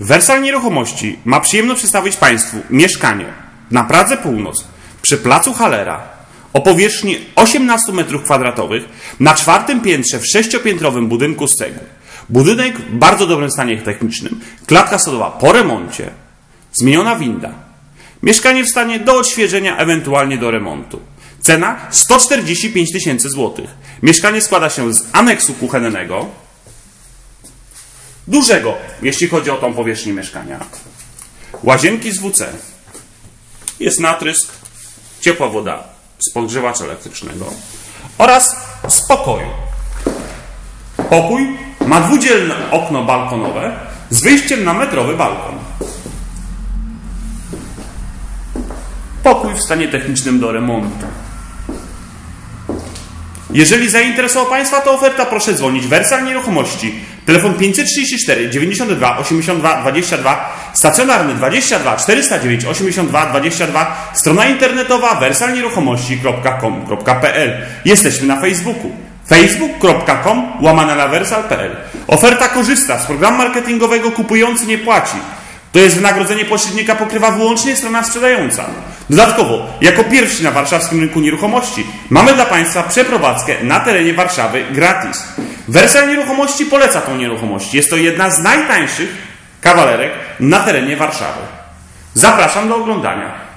Wersal Nieruchomości ma przyjemność przedstawić Państwu mieszkanie na Pradze Północ przy placu Halera o powierzchni 18 m2 na czwartym piętrze w sześciopiętrowym budynku z cegły. Budynek w bardzo dobrym stanie technicznym, klatka sodowa po remoncie, zmieniona winda. Mieszkanie w stanie do odświeżenia, ewentualnie do remontu. Cena 145 tysięcy złotych. Mieszkanie składa się z aneksu kuchennego, dużego, jeśli chodzi o tą powierzchnię mieszkania. Łazienki z WC. Jest natrysk, ciepła woda z podgrzewacza elektrycznego oraz z pokoju. Pokój ma dwudzielne okno balkonowe z wyjściem na metrowy balkon. Pokój w stanie technicznym do remontu. Jeżeli zainteresował Państwa ta oferta, proszę dzwonić. Wersal Nieruchomości. Telefon 534 92 82 22, stacjonarny 22 409 82 22, strona internetowa wersalnieruchomości.com.pl. Jesteśmy na Facebooku facebook.com łamane na wersal.pl. Oferta korzysta z programu marketingowego kupujący nie płaci. To jest wynagrodzenie pośrednika pokrywa wyłącznie strona sprzedająca. Dodatkowo, jako pierwsi na warszawskim rynku nieruchomości, mamy dla Państwa przeprowadzkę na terenie Warszawy gratis. Wersja nieruchomości poleca tą nieruchomość. Jest to jedna z najtańszych kawalerek na terenie Warszawy. Zapraszam do oglądania.